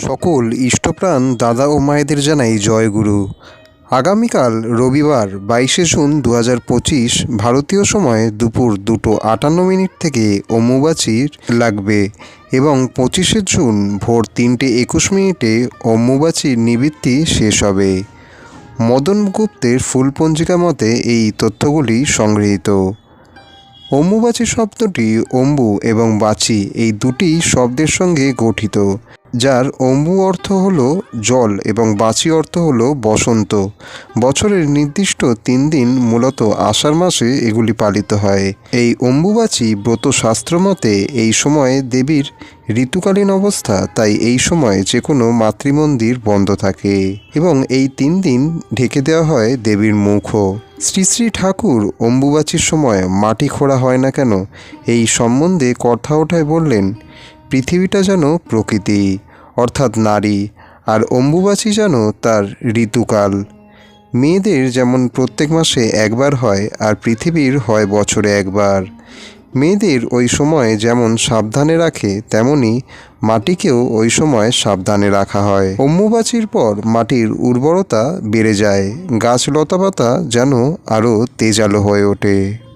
সকল ইষ্টপ্রাণ দাদা ও মায়েদের জানাই জয়গুরু। আগামীকাল রবিবার বাইশে জুন দু পঁচিশ ভারতীয় সময় দুপুর দুটো আটান্ন মিনিট থেকে অম্বুবাচীর লাগবে এবং পঁচিশে জুন ভোর তিনটে একুশ মিনিটে অম্বুবাচীর নিবৃত্তি শেষ হবে। মদন গুপ্তের ফুল পঞ্জিকা মতে এই তথ্যগুলি সংগৃহীত। অম্বুবাচী শব্দটি অম্বু এবং বাচি এই দুটি শব্দের সঙ্গে গঠিত। যার অম্বু অর্থ হল জল এবং বাচি অর্থ হল বসন্ত। বছরের নির্দিষ্ট তিন দিন মূলত আষাঢ় মাসে এগুলি পালিত হয়। এই অম্বুবাচী ব্রত শাস্ত্র মতে এই সময়ে দেবীর ঋতুকালীন অবস্থা, তাই এই সময় যে কোনো মাতৃমন্দির বন্ধ থাকে এবং এই তিন দিন ঢেকে দেওয়া হয় দেবীর মুখও। শ্রী শ্রী ঠাকুর অম্বুবাচীর সময় মাটি খোঁড়া হয় না কেন? এই সম্বন্ধে কথা ওঠায় বললেন পৃথিবীটা যেন প্রকৃতি, অর্থাৎ নারী, আর অম্বুবাচী যেন তার ঋতুকাল। মেয়েদের যেমন প্রত্যেক মাসে একবার হয় আর পৃথিবীর হয় বছরে একবার। মেয়েদের ওই সময় যেমন সাবধানে রাখে, তেমনি মাটিকেও ওই সময় সাবধানে রাখা হয়। অম্বুবাচীর পর মাটির উর্বরতা বেড়ে যায়, গাছ লতাপাতা যেন আরও তেজালো হয়ে ওঠে।